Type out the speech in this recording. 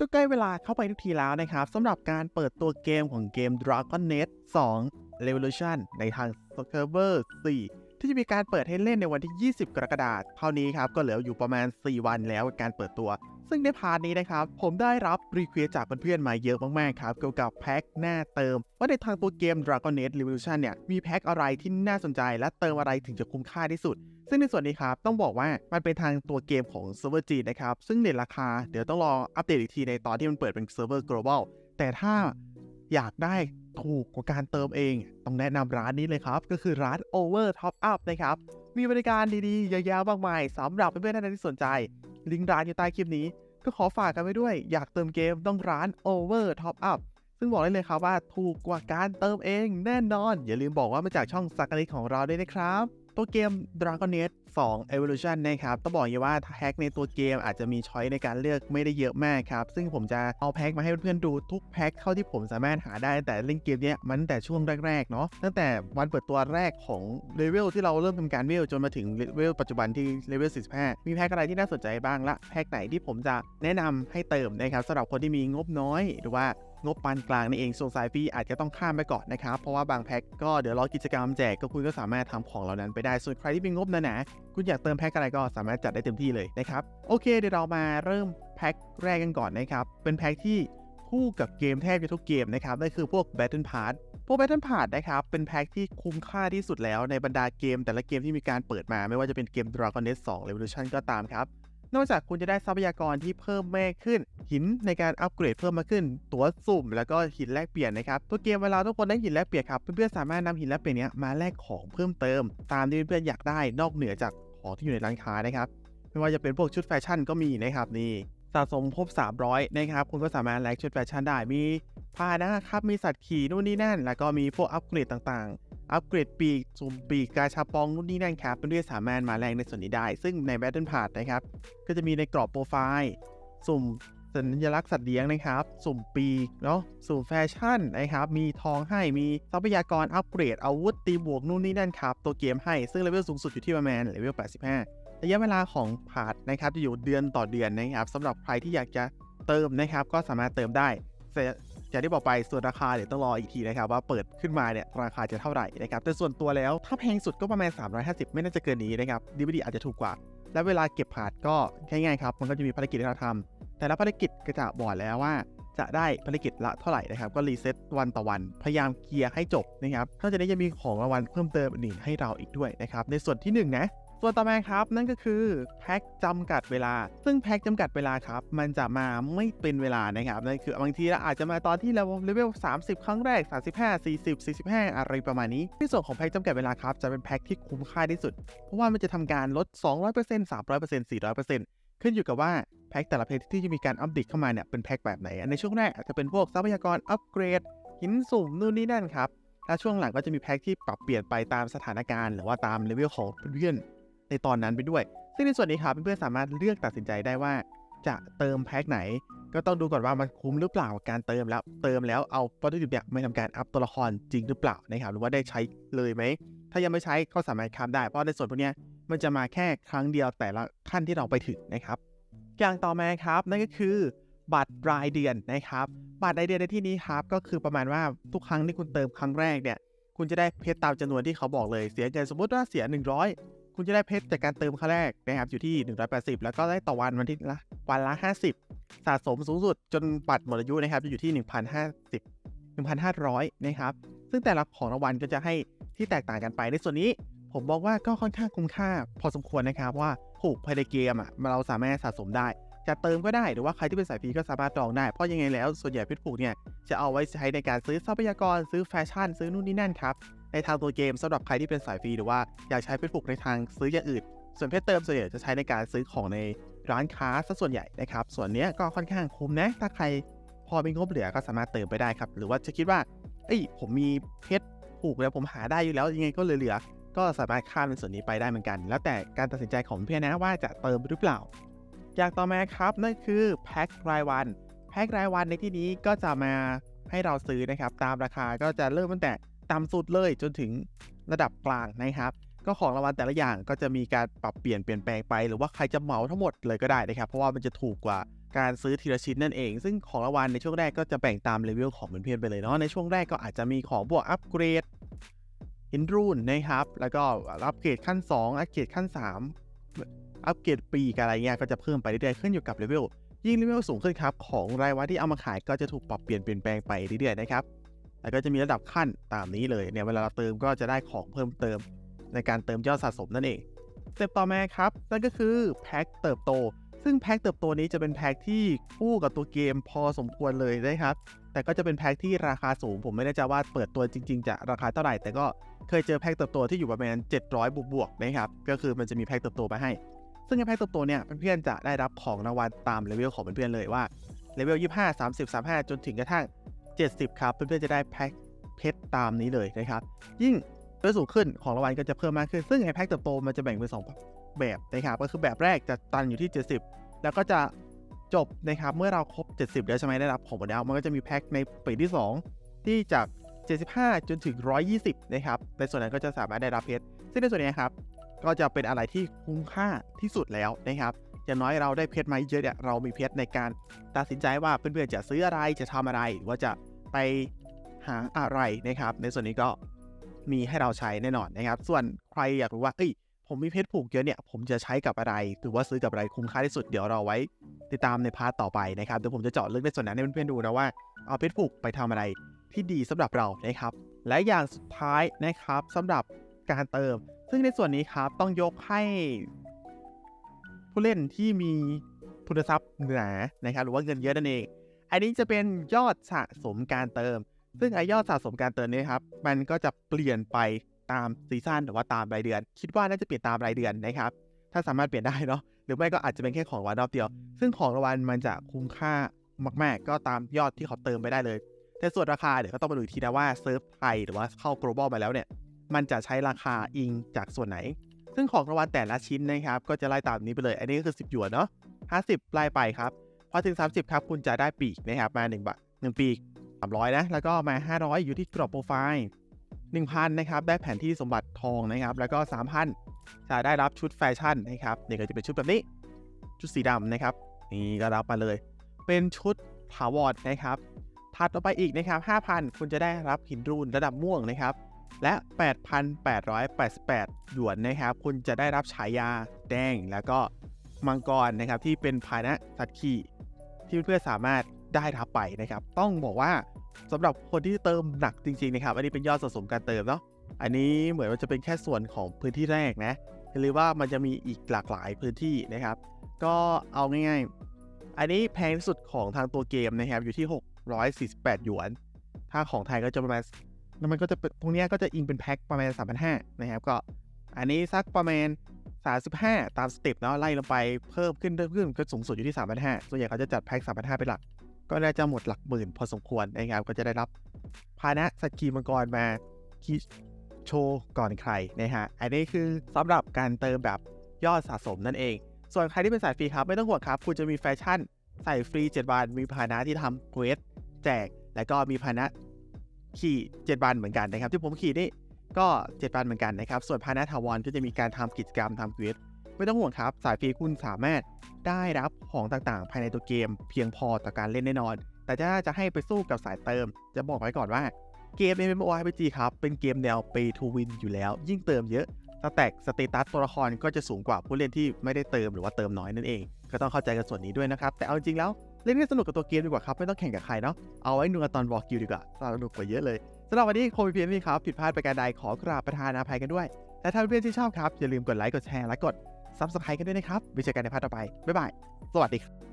ก็ใกล้เวลาเข้าไปทุกทีแล้วนะครับสำหรับการเปิดตัวเกมของเกม Dragon Net 2 Revolution ในทาง Server 4 ที่จะมีการเปิดให้เล่นในวันที่ 20 กรกฎาคมเท่านี้ครับ ก็เหลืออยู่ประมาณ 4 วันแล้วการเปิดตัว ซึ่งในพาร์ทนี้นะครับ ผมได้รับรีเควสจากเพื่อนๆมาเยอะมากๆครับ เกี่ยวกับแพ็คหน้าเติม ว่าในทางตัวเกม Dragon Net Revolution เนี่ย มีแพ็คอะไรที่น่าสนใจและเติมอะไรถึงจะคุ้มค่าที่สุด ซึ่งในส่วนนี้ครับ ต้องบอกว่ามันเป็นทางตัวเกมของเซิร์ฟเวอร์จีนนะครับ ซึ่งในราคาเดี๋ยวต้องรออัปเดตอีกทีในตอนที่มันเปิดเป็นเซิร์ฟเวอร์ global แต่ถ้าอยากได้ถูกกว่าการเติมเอง ต้องแนะนำร้านนี้เลยครับ ก็คือร้าน Over Top Up นะครับ มีบริการดีๆเยอะแยะมากมายสำหรับเพื่อนๆท่านใดที่สนใจ ลิงก์ร้านอยู่ใต้คลิปนี้ ก็ขอฝากกันไว้ด้วย อยากเติมเกมต้องร้าน Over Top Up ซึ่งบอกได้เลยครับว่าถูกกว่าการเติมเองแน่นอน อย่าลืมบอกว่ามาจากช่องสักการิของเราด้วยนะครับ ตัวเกม Dragon Age 2 Evolution นะครับต้องบอกอย่าว่าแพ็คในตัวเกมอาจจะมีช้อยในการเลือกไม่ได้เยอะมากครับ ซึ่งผมจะเอาแพ็คมาให้เพื่อนๆดูทุกแพ็คเท่าที่ผมสามารถหาได้แต่เล่นเกมเนี้ยมันแต่ช่วงแรกๆเนาะตั้งแต่วันเปิดตัวแรกของเลเวลที่เราเริ่มทำการเวลจนมาถึงเลเวลปัจจุบันที่เลเวล45 มีแพ็คอะไรที่น่าสนใจบ้างละแพ็คไหนที่ผมจะแนะนำให้เติมนะครับสำหรับคนที่มีงบน้อยหรือว่างบปานกลางนั่นเองส่วนสายฟรีอาจจะต้องข้ามไปก่อนนะครับ เพราะว่าบางแพ็คก็เดี๋ยวรอกิจกรรมแจกก็คุณก็สามารถทำของเหล่านั้นไปได้ ส่วนใครที่มีงบหนา คุณอยากเติมแพ็คอะไรก็สามารถจัดได้เต็มที่เลยนะครับโอเคเดี๋ยวเรามาเริ่มแพ็คแรกกันก่อนนะครับเป็นแพ็คที่คู่กับเกมแทบจะทุกเกมนะครับนั่นคือพวก Battle Pass พวก Battle Pass นะครับเป็นแพ็คที่คุ้มค่าที่สุดแล้วในบรรดาเกม แต่ละเกมที่มีการเปิดมาไม่ว่าจะเป็นเกม Dragon Age 2 Revolution ก็ตามครับ นอกจากคุณจะได้ทรัพยากรที่เพิ่มมากขึ้น หินในการอัปเกรดเพิ่มมากขึ้น ตัวสุ่ม แล้วก็หินแลกเปลี่ยนนะครับ ตัวเกมเวลาทุกคนได้หินแลกเปลี่ยนครับ เพื่อนๆสามารถนำหินแลกเปลี่ยนนี้มาแลกของเพิ่มเติม ตามที่เพื่อนๆอยากได้นอกเหนือจากของที่อยู่ในร้านค้านะครับ ไม่ว่าจะเป็นพวกชุดแฟชั่นก็มีนะครับนี่สะสมครบ 300 นะครับ คุณก็สามารถแลกชุดแฟชั่นได้ มีพาหนะครับ มีสัตว์ขี่นู่นนี่นั่น แล้วก็มีพวกอัปเกรดต่างๆ อัปเกรดปีกสุ่มปีกกาชาปองนู่นนี่นั่นครับเพื่อนๆสามารถมาแลกในส่วนนี้ได้ ซึ่งใน Battle Pass นะครับ ก็จะมีในกรอบโปรไฟล์สุ่มสัญลักษณ์สัตว์เลี้ยงนะครับ สุ่มปีกเนาะสุ่มแฟชั่นนะครับ มีทองให้มีทรัพยากรอัปเกรดอาวุธตีบวกนู่นนี่นั่นครับ ตัวเกมให้ซึ่งเลเวลสูงสุดอยู่ที่ประมาณเลเวล 85 ระยะเวลาของพาร์ทนะครับจะอยู่เดือนต่อเดือนนะครับสำหรับใครที่อยากจะเติมนะครับ ก็สามารถเติมได้ อย่างที่บอกไปส่วนราคาเดี๋ยวต้องรออีกทีนะครับว่าเปิดขึ้นมาเนี่ยราคาจะเท่าไหร่นะครับแต่ส่วนตัวแล้วถ้าแพงสุดก็ประมาณ 350 ไม่น่าจะเกินนี้นะครับดีวดีอาจจะถูกกว่า และเวลาเก็บผาดก็ง่ายๆครับมันก็จะมีภารกิจให้เราทำแต่ละภารกิจก็จะบอกแล้วว่าจะได้ภารกิจละเท่าไหร่นะครับก็รีเซ็ตวันต่อวัน พยายามเคลียร์ให้จบนะครับนอกจากนี้ยังมีของรางวัลเพิ่มเติมอื่นให้เราอีกด้วยนะครับในส่วนที่1นะ ส่วนต่อมาครับนั่นก็คือแพ็คจำกัดเวลา ซึ่งแพ็คจำกัดเวลาครับมันจะมาไม่เป็นเวลานะครับนั่นคือบางทีเราอาจจะมาตอนที่เราเลเวล30 ครั้งแรก 35 40 45 อะไรประมาณนี้ในส่วนของแพ็คจำกัดเวลาครับจะเป็นแพ็คที่คุ้มค่าที่สุด เพราะว่ามันจะทำการลด 200% 300% 400%ขึ้นอยู่กับว่า แพ็คแต่ละแพ็คที่จะมีการอัปเดตเข้ามาเนี่ยเป็นแพ็คแบบไหน ในช่วงแรกอาจจะเป็นพวกทรัพยากรอัปเกรด หินสุ่มนู่นนี่นั่นครับ และช่วงหลังก็จะมีแพ็คที่ปรับเปลี่ยนไปตามสถานการณ์ หรือว่าตามเลเวลของเพื่อน ในตอนนั้นไปด้วย ซึ่งในส่วนนี้ครับเพื่อนๆสามารถเลือกตัดสินใจได้ว่า จะเติมแพ็คไหน ก็ต้องดูก่อนว่ามันคุ้มหรือเปล่าการเติมแล้ว เติมแล้วเอาวัตถุดิบเนี่ยไม่ทำการอัพตัวละครจริงหรือเปล่านะครับหรือว่าได้ใช้เลยไหมถ้ายังไม่ใช้ก็สามารถข้ามได้เพราะในส่วนพวกนี้มันจะมาแค่ครั้งเดียวแต่ละขั้นที่เราไปถึงนะครับ อย่างต่อมาครับนั่นก็คือบัตรรายเดือนนะครับ บัตรรายเดือนในที่นี้ครับก็คือประมาณว่าทุกครั้งที่คุณเติมครั้งแรกเนี่ย คุณจะได้เพชรตามจำนวนที่เขาบอกเลย เสียอย่างสมมติว่าเสีย 100 คุณจะได้เพชรจากการเติมครั้งแรกนะครับอยู่ที่ 180 แล้วก็ได้ต่อวันวันที่ละวันละ 50 สะสมสูงสุดจนบัตรหมดอายุนะครับจะอยู่ที่ 1,050 1,500 นะครับซึ่งแต่ละของรางวัลก็จะให้ที่แตกต่างกันไปในส่วนนี้ผมบอกว่าก็ค่อนข้างคุ้มค่า พอสมควรนะครับว่าผูกภายในเกมอะเราสามารถสะสมได้ จะเติมก็ได้หรือว่าใครที่เป็นสายฟรีก็สามารถจองได้ เพราะยังไงแล้วส่วนใหญ่เพชรผูกเนี่ยจะเอาไว้ใช้ในการซื้อทรัพยากรซื้อแฟชั่น ซื้อนู่นนี่นั่นครับ ในทางตัวเกมสำหรับใครที่เป็นสายฟรีหรือว่าอยากใช้เพชรผูกในทางซื้ออย่างอื่น ส่วนเพชรเติมส่วนใหญ่จะใช้ในการซื้อของในร้านค้าซะส่วนใหญ่นะครับ ส่วนนี้ก็ค่อนข้างคุ้มนะ ถ้าใครพอมีงบเหลือก็สามารถเติมไปได้ครับ หรือว่าจะคิดว่า เอ้ย ผมมีเพชรผูกแล้วผมหาได้อยู่แล้วยังไงก็เหลือๆก็สามารถข้ามในส่วนนี้ไปได้เหมือนกัน แล้วแต่การตัดสินใจของเพื่อนนะว่าจะเติมหรือเปล่า อย่างต่อมาครับนั่นคือแพ็ครายวัน แพ็ครายวันในที่นี้ก็จะมาให้เราซื้อนะครับ ตามราคาก็จะเริ่มตั้งแต่ ต่ำสุดเลยจนถึงระดับกลางนะครับก็ของรางวัลแต่ละอย่างก็จะมีการปรับเปลี่ยนเปลี่ยนแปลงไป หรือว่าใครจะเหมาทั้งหมดเลยก็ได้นะครับ เพราะว่ามันจะถูกกว่าการซื้อทีละชิ้นนั่นเอง ซึ่งของรางวัลในช่วงแรกก็จะแบ่งตามเลเวลของเพื่อนๆไปเลยเนาะในช่วงแรกก็อาจจะมีของพวกอัปเกรดอินรูนนะครับ แล้วก็อัปเกรดขั้น 2 อัปเกรดขั้น 3 อัปเกรดปีกอะไรเงี้ยก็จะเพิ่มไปเรื่อยๆขึ้นอยู่กับเลเวลยิ่งเลเวลสูงขึ้นครับของรายวันที่เอามาขายก็จะถูกปรับเปลี่ยนเปลี่ยนแปลงไปเรื่อยๆนะครับ แล้วก็จะมีระดับขั้นตามนี้เลยเนี่ยเวลาเราเติมก็จะได้ของเพิ่มเติมในการเติมยอดสะสมนั่นเองสเต็ปต่อมาครับนั่นก็คือแพ็คเติบโต ซึ่งแพ็คเติบโตนี้จะเป็นแพ็คที่คู่กับตัวเกมพอสมควรเลยนะครับ แต่ก็จะเป็นแพ็คที่ราคาสูง ผมไม่แน่ใจว่าเปิดตัวจริง ๆ จะราคาเท่าไหร่ แต่ก็เคยเจอแพ็คเติบโตที่อยู่ประมาณ 700 บวกๆนะครับ ก็คือมันจะมีแพ็คเติบโตมาให้ ซึ่งแพ็คเติบโตเนี่ยเพื่อนๆจะได้รับของรางวัลตามเลเวลของเพื่อนๆเลยว่าเลเวล25 30 35 จนถึงกระทั่ง 70 ครับ เพื่อนๆจะได้แพ็คเพชรตามนี้เลยนะครับ ยิ่งเลเวลสูงขึ้นของรางวัลก็จะเพิ่มมากขึ้น ซึ่งไอ้แพ็คเติบโตมันจะแบ่งเป็น2แบบนะครับ ก็คือแบบแรกจะตันอยู่ที่ 70 แล้วก็จะจบนะครับเมื่อเราครบ 70 แล้วใช่ไหมได้รับของหมดแล้วมันก็จะมีแพ็คในปีที่ 2 ที่จาก 75 จนถึง 120 นะครับ ในส่วนนั้นก็จะสามารถได้รับเพชร ซึ่งในส่วนนี้ครับ ก็จะเป็นอะไรที่คุ้มค่าที่สุดแล้วนะครับ อย่างน้อยเราได้เพชรมาเยอะเนี่ย เรามีเพชรในการตัดสินใจว่าเพื่อนๆจะซื้ออะไร จะทำอะไร หรือว่าจะ ไปหาอะไรนะครับ ในส่วนนี้ก็มีให้เราใช้แน่นอนนะครับ ส่วนใครอยากรู้ว่า เอ้ย ผมมีเพชรผูกเยอะเนี่ย ผมจะใช้กับอะไร หรือว่าซื้อกับอะไรคุ้มค่าที่สุด เดี๋ยวเราไว้ ติดตามในพาร์ทต่อไปนะครับ เดี๋ยวผมจะเจาะลึกในส่วนนั้นให้เพื่อนๆดูนะว่า เอาเพชรผูกไปทำอะไรที่ดีสำหรับเรานะครับ และอย่างสุดท้ายนะครับสำหรับการเติม ซึ่งในส่วนนี้ครับต้องยกให้ ผู้เล่นที่มีทุนทรัพย์หนานะครับ หรือว่าเงินเยอะนั่นเอง อันนี้จะเป็นยอดสะสมการเติม ซึ่งไอยอดสะสมการเติมนี้ครับ มันก็จะเปลี่ยนไปตามซีซั่นหรือว่าตามรายเดือน คิดว่าน่าจะเปลี่ยนตามรายเดือนนะครับ ถ้าสามารถเปลี่ยนได้เนาะ หรือไม่ก็อาจจะเป็นแค่ของรางวัลรอบเดียว ซึ่งของรางวัลมันจะคุ้มค่ามาก ๆ ก็ตามยอดที่เขาเติมไปได้เลย แต่ส่วนราคาเดี๋ยวก็ต้องมาดูทีนะว่าเซิร์ฟไทยหรือว่าเข้า global มาแล้วเนี่ย มันจะใช้ราคาอิงจากส่วนไหน ซึ่งของรางวัลแต่ละชิ้นนะครับ ก็จะไล่ตามนี้ไปเลย อันนี้ก็คือ 10หยวนเนาะ50ไล่ไปครับ พอถึง 30 ครับคุณจะได้ปีกนะครับมา1บาท1ปีก 300 นะ แล้วก็มา 500 อยู่ที่กรอบโปรไฟล์ 1,000 นะครับได้แผนที่สมบัติทองนะครับ แล้วก็ 3,000 จะได้รับชุดแฟชั่นนะครับเนี่ก็จะเป็นชุดแบบนี้ ชุดสีดำนะครับ นี่ก็รับมาเลย เป็นชุดถาวรนะครับถัดออไปอีกนะครับ 5,000 คุณจะได้รับหินรูนระดับม่วงนะครับ และ 8,888 หยวนนะครับ คุณจะได้รับฉายาแดงแล้วก็มังกรนะครับที่เป็นพาหนะสัตว์ขี่ ที่เพื่อนๆสามารถได้รับไปนะครับ ต้องบอกว่าสำหรับคนที่เติมหนักจริงๆนะครับ อันนี้เป็นยอดสะสมการเติมเนาะ อันนี้เหมือนว่าจะเป็นแค่ส่วนของพื้นที่แรกนะหรือว่ามันจะมีอีกหลากหลายพื้นที่นะครับ ก็เอาง่ายๆ อันนี้แพงที่สุดของทางตัวเกมนะครับอยู่ที่ 648 หยวน ถ้าของไทยก็จะประมาณมันก็จะเป็นตรงเนี้ก็จะอิงเป็นแพ็คประมาณ 3,500นะครับก็อันนี้สักประมาณ 35 ตามสเต็ปเนาะไล่ลงไปเพิ่มขึ้นเพิ่มขึ้นก็สูงสุดอยู่ที่ 3,500ส่วนใหญ่เขาจะจัดแพ็ค3,500เป็นหลัก ก็น่าจะหมดหลักหมื่นพอสมควรนะครับก็จะได้รับพานะสกีมังกรมาคีโชว์ก่อนใครนะฮะ อันนี้คือสำหรับการเติมแบบยอดสะสมนั่นเอง ส่วนใครที่เป็นสายฟรีครับ ไม่ต้องห่วงครับ คุณจะมีแฟชั่นใส่ฟรี 7 วัน มีพานะที่ทำเควสแจก แล้วก็มีพานะขี่ 7 วันเหมือนกันนะครับ ที่ผมขี่นี่ ก็7วันเหมือนกันนะครับ ส่วนพาหนะถาวรก็จะมีการทำกิจกรรมทำเควสไม่ต้องห่วงครับ สายฟรีคุณสามารถได้รับของต่างๆ ภายในตัวเกม เพียงพอต่อการเล่นแน่นอน แต่ถ้าจะให้ไปสู้กับสายเติม จะบอกไว้ก่อนว่าเกม MMORPG ครับ เป็นเกมแนว Pay to Win อยู่แล้ว ยิ่งเติมเยอะสแต็กสเตตัสตัวละครก็จะสูงกว่าผู้เล่นที่ไม่ได้เติมหรือว่าเติมน้อยนั่นเอง ก็ต้องเข้าใจกันส่วนนี้ด้วยนะครับ แต่เอาจริงๆแล้วเล่นให้สนุกกับตัวเกมดีกว่าครับ ไม่ต้องแข่งกับใครเนาะเอาไว้ดูกันตอนบอกกิวดีกว่าสนุกกว่าเยอะเลย สำหรับวันนี้โควิดเพียงนี้ครับ ผิดพลาดประการใดขอกราบประทานอภัยกันด้วย และถ้าเพื่อนที่ชอบครับ อย่าลืมกดไลค์ กดแชร์ และกดซับสไครต์กันด้วยนะครับไว้เจอกันในพาร์ทต่อไป บ๊ายบาย สวัสดีครับ